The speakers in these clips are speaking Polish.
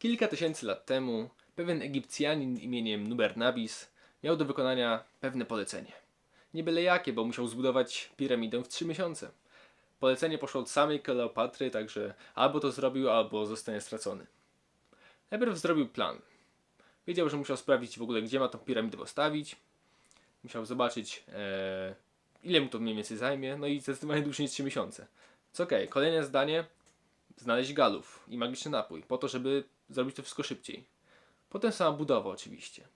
Kilka tysięcy lat temu pewien Egipcjanin imieniem Nubernabis miał do wykonania pewne polecenie. Nie byle jakie, bo musiał zbudować piramidę w trzy miesiące. Polecenie poszło od samej Kleopatry, także albo to zrobił, albo zostanie stracony. Najpierw zrobił plan. Wiedział, że musiał sprawdzić w ogóle, gdzie ma tą piramidę postawić. Musiał zobaczyć, e, ile mu to mniej więcej zajmie, no i zdecydowanie dłużej niż 3 miesiące. Co okej, kolejne zdanie, znaleźć galów i magiczny napój, po to, żeby zrobić to wszystko szybciej. Potem sama budowa oczywiście.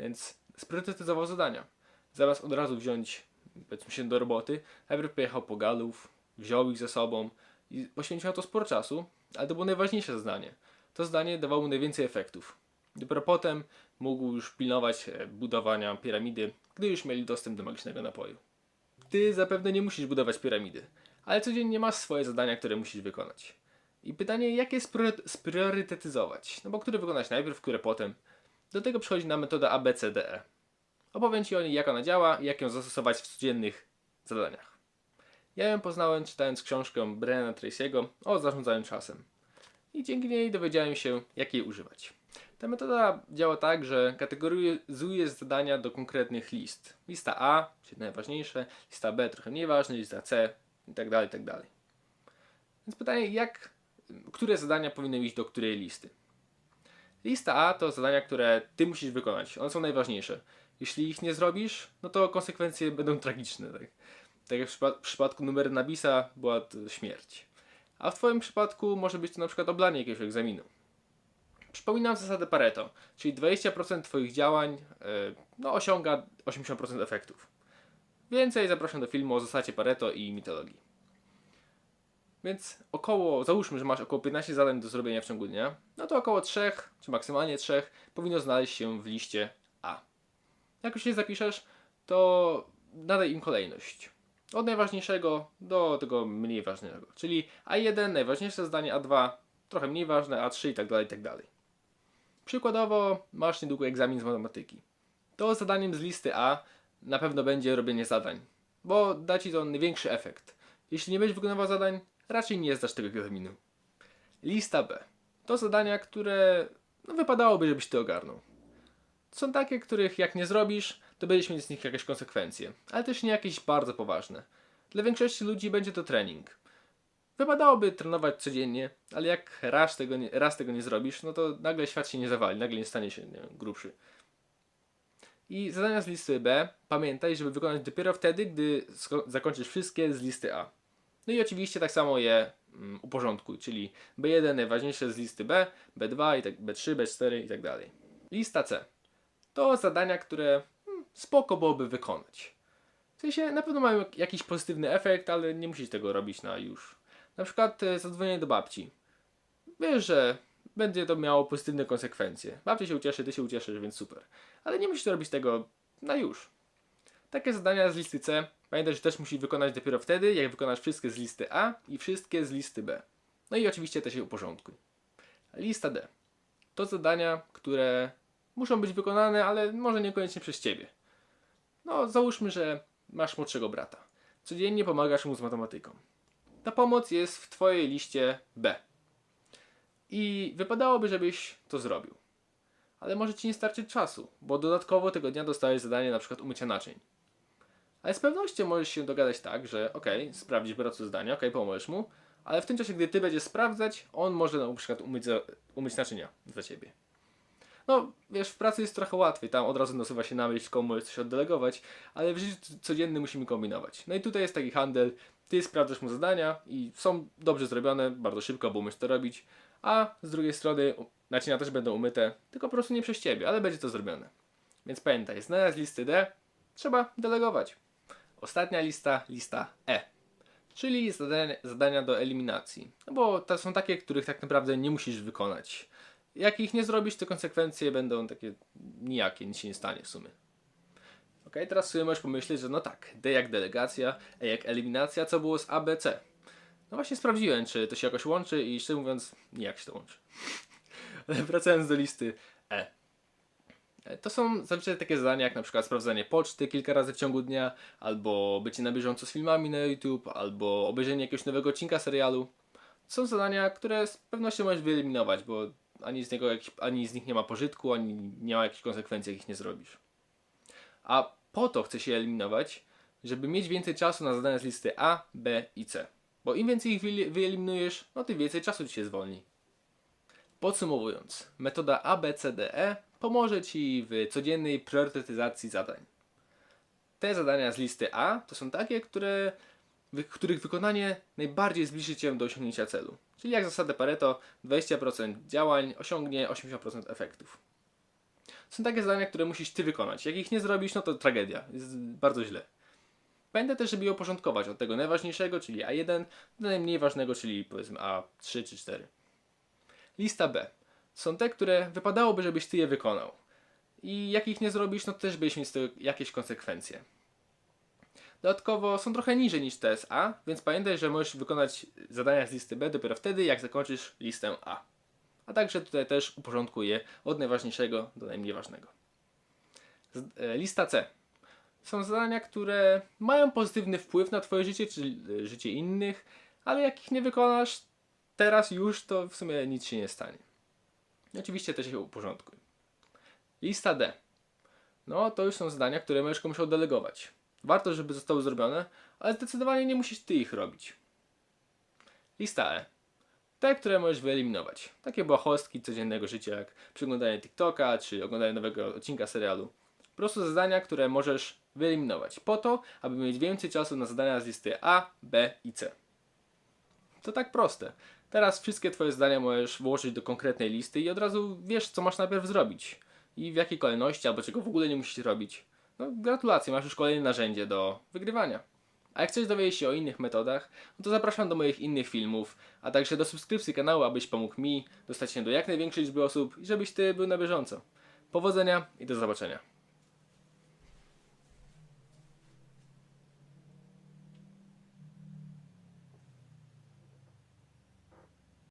Więc spriorytetyzował zadania. Zamiast od razu wziąć, powiedzmy się, do roboty, najpierw pojechał po galów, wziął ich ze sobą i poświęcił na to sporo czasu, ale to było najważniejsze zadanie. To zdanie dawało mu najwięcej efektów. Dopiero potem mógł już pilnować e, budowania piramidy, gdy już mieli dostęp do magicznego napoju. Ty zapewne nie musisz budować piramidy, ale codziennie masz swoje zadania, które musisz wykonać. I pytanie, jak je spriory- spriorytetyzować? No bo które wykonać najpierw, które potem? Do tego przychodzi nam metoda ABCDE. Opowiem Ci o niej, jak ona działa i jak ją zastosować w codziennych zadaniach. Ja ją poznałem czytając książkę Briana Tracy'ego o zarządzaniu czasem. I dzięki niej dowiedziałem się, jak jej używać. Ta metoda działa tak, że kategoryzuje zadania do konkretnych list. Lista A, czyli najważniejsze, lista B trochę mniej ważne, lista C itd. itd. Więc pytanie, jak, które zadania powinny iść do której listy? Lista A to zadania, które ty musisz wykonać. One są najważniejsze. Jeśli ich nie zrobisz, no to konsekwencje będą tragiczne. Tak, tak jak w, przypa- w przypadku numeru Nabisa była śmierć. A w twoim przypadku może być to na przykład oblanie jakiegoś egzaminu. Przypominam zasadę Pareto, czyli 20% Twoich działań e, no, osiąga 80% efektów. Więcej zapraszam do filmu o zasadzie Pareto i mitologii. Więc około, załóżmy, że masz około 15 zadań do zrobienia w ciągu dnia, no to około 3, czy maksymalnie 3 powinno znaleźć się w liście A. Jak już je zapiszesz, to nadaj im kolejność. Od najważniejszego do tego mniej ważnego. Czyli A1 najważniejsze zdanie, A2 trochę mniej ważne, A3 i tak dalej, i tak dalej. Przykładowo masz niedługo egzamin z matematyki. To zadaniem z listy A na pewno będzie robienie zadań, bo da Ci to największy efekt. Jeśli nie będziesz wykonywał zadań, raczej nie zdasz tego egzaminu. Lista B. To zadania, które no, wypadałoby, żebyś Ty ogarnął. Są takie, których jak nie zrobisz, to będziesz mieć z nich jakieś konsekwencje, ale też nie jakieś bardzo poważne. Dla większości ludzi będzie to trening. Wypadałoby trenować codziennie, ale jak raz tego nie, raz tego nie zrobisz, no to nagle świat się nie zawali, nagle nie stanie się nie wiem, grubszy. I zadania z listy B pamiętaj, żeby wykonać dopiero wtedy, gdy zakończysz wszystkie z listy A. No i oczywiście tak samo je mm, uporządkuj, czyli B1 najważniejsze z listy B, B2, i tak, B3, B4 i tak dalej. Lista C. To zadania, które hmm, spoko byłoby wykonać. W sensie na pewno mają jak- jakiś pozytywny efekt, ale nie musisz tego robić na już. Na przykład e, zadzwonienie do babci. Wiesz, że będzie to miało pozytywne konsekwencje. Babcia się ucieszy, ty się ucieszysz, więc super. Ale nie musisz robić tego na już. Takie zadania z listy C pamiętaj, że też musisz wykonać dopiero wtedy, jak wykonasz wszystkie z listy A i wszystkie z listy B. No i oczywiście też je uporządkuj. Lista D. To zadania, które muszą być wykonane, ale może niekoniecznie przez ciebie. No, załóżmy, że masz młodszego brata. Codziennie pomagasz mu z matematyką. Ta pomoc jest w Twojej liście B. I wypadałoby, żebyś to zrobił. Ale może Ci nie starczyć czasu, bo dodatkowo tego dnia dostałeś zadanie na przykład umycia naczyń. Ale z pewnością możesz się dogadać tak, że okej, sprawdzisz bratu zdania, okej, pomożesz mu, ale w tym czasie, gdy Ty będziesz sprawdzać, on może na przykład umyć, za, umyć naczynia za Ciebie. No, wiesz, w pracy jest trochę łatwiej, tam od razu nasuwa się na myśl, komu coś oddelegować, ale w życiu codziennym musimy kombinować. No i tutaj jest taki handel, ty sprawdzasz mu zadania i są dobrze zrobione, bardzo szybko, bo umiesz to robić, a z drugiej strony naczynia też będą umyte, tylko po prostu nie przez ciebie, ale będzie to zrobione. Więc pamiętaj, znaleźć listy D, trzeba delegować. Ostatnia lista, lista E. Czyli zadania, zadania do eliminacji. No bo to są takie, których tak naprawdę nie musisz wykonać. Jak ich nie zrobisz, to konsekwencje będą takie nijakie, nic się nie stanie w sumie. Ok, teraz sobie możesz pomyśleć, że no tak, D jak delegacja, E jak eliminacja, co było z ABC? No właśnie sprawdziłem, czy to się jakoś łączy i szczerze mówiąc, nijak się to łączy. Ale wracając do listy E. To są zazwyczaj takie zadania jak na przykład sprawdzanie poczty kilka razy w ciągu dnia, albo bycie na bieżąco z filmami na YouTube, albo obejrzenie jakiegoś nowego odcinka serialu. To są zadania, które z pewnością możesz wyeliminować, bo ani z, niego jakich, ani z nich nie ma pożytku, ani nie ma jakichś konsekwencji, jak ich nie zrobisz. A po to chce się eliminować, żeby mieć więcej czasu na zadania z listy A, B i C. Bo im więcej ich wyeli- wyeliminujesz, no tym więcej czasu ci się zwolni. Podsumowując, metoda ABCDE pomoże Ci w codziennej priorytetyzacji zadań. Te zadania z listy A to są takie, które, których wykonanie najbardziej zbliży Cię do osiągnięcia celu. Czyli jak zasadę Pareto, 20% działań osiągnie 80% efektów. Są takie zadania, które musisz Ty wykonać. Jak ich nie zrobisz, no to tragedia. Jest bardzo źle. Pamiętaj też, żeby je uporządkować od tego najważniejszego, czyli A1, do najmniej ważnego, czyli powiedzmy A3 czy 4. Lista B. Są te, które wypadałoby, żebyś ty je wykonał. I jak ich nie zrobisz, no też będziesz mieć z tego jakieś konsekwencje. Dodatkowo są trochę niżej niż TSA, więc pamiętaj, że możesz wykonać zadania z listy B dopiero wtedy, jak zakończysz listę A. A także tutaj też uporządkuję od najważniejszego do najmniej ważnego. E, Lista C. Są zadania, które mają pozytywny wpływ na Twoje życie czy e, życie innych, ale jak ich nie wykonasz teraz już, to w sumie nic się nie stanie. Oczywiście też się uporządkuj. Lista D. No, to już są zadania, które będziesz komuś oddelegować. Warto, żeby zostały zrobione, ale zdecydowanie nie musisz ty ich robić. Lista E. Te, które możesz wyeliminować. Takie błahostki codziennego życia, jak przeglądanie TikToka czy oglądanie nowego odcinka serialu. Po prostu zadania, które możesz wyeliminować. Po to, aby mieć więcej czasu na zadania z listy A, B i C. To tak proste. Teraz wszystkie Twoje zdania możesz włożyć do konkretnej listy i od razu wiesz, co masz najpierw zrobić. I w jakiej kolejności, albo czego w ogóle nie musisz robić. No, gratulacje, masz już kolejne narzędzie do wygrywania. A jak chcesz dowiedzieć się o innych metodach, no to zapraszam do moich innych filmów, a także do subskrypcji kanału, abyś pomógł mi dostać się do jak największej liczby osób i żebyś Ty był na bieżąco. Powodzenia i do zobaczenia.